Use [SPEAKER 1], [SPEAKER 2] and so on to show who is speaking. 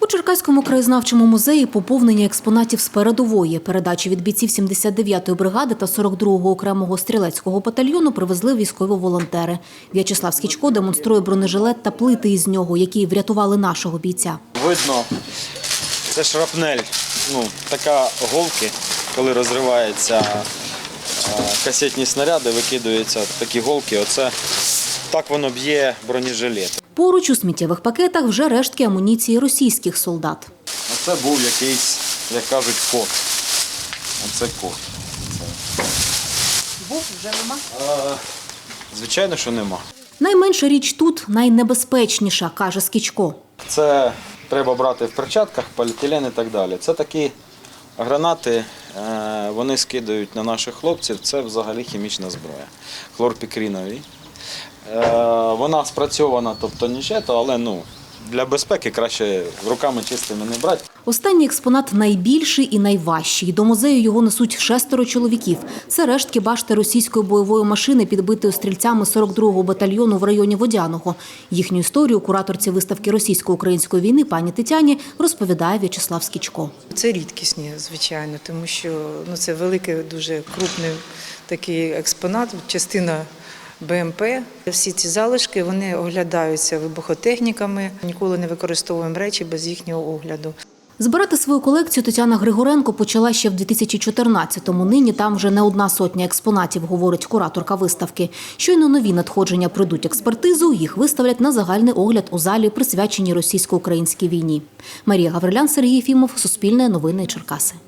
[SPEAKER 1] У Черкаському краєзнавчому музеї поповнення експонатів з передової. Передачі від бійців 79-ї бригади та 42-го окремого стрілецького батальйону привезли військові волонтери. В'ячеслав Скічко демонструє бронежилет та плити із нього, які врятували нашого бійця.
[SPEAKER 2] Видно, це шрапнель. Ну, така голки, коли розриваються касетні снаряди, викидаються такі голки. Оце так воно б'є бронежилет.
[SPEAKER 1] Поруч у сміттєвих пакетах вже рештки амуніції російських солдат.
[SPEAKER 2] Оце був якийсь, як кажуть, кот. Оце кот.
[SPEAKER 1] Був вже нема.
[SPEAKER 2] Е, Звичайно, що нема.
[SPEAKER 1] Найменша річ тут найнебезпечніша, каже Скічко.
[SPEAKER 2] Це треба брати в перчатках, поліетилен і так далі. Це такі гранати, е, вони скидають на наших хлопців. Це взагалі хімічна зброя. Хлорпікрінові. Е, Вона спрацьована, тобто нічето, але ну, для безпеки краще руками чистими не брати.
[SPEAKER 1] Останній експонат найбільший і найважчий. До музею його несуть шестеро чоловіків. Це рештки башти російської бойової машини, підбитої стрільцями 42-го батальйону в районі Водяного. Їхню історію кураторці виставки російсько-української війни пані Тетяні розповідає В'ячеслав Скічко.
[SPEAKER 3] Це рідкісні, звичайно, тому що ну, це великий, дуже крупний такий експонат, частина БМП. Всі ці залишки вони оглядаються вибухотехніками. Ніколи не використовуємо речі без їхнього огляду.
[SPEAKER 1] Збирати свою колекцію Тетяна Григоренко почала ще в 2014-му. Нині там вже не одна сотня експонатів, говорить кураторка виставки. Щойно нові надходження пройдуть експертизу, їх виставлять на загальний огляд у залі, присвяченій російсько-українській війні. Марія Гаврилян, Сергій Єфімов, Суспільне новини Черкаси.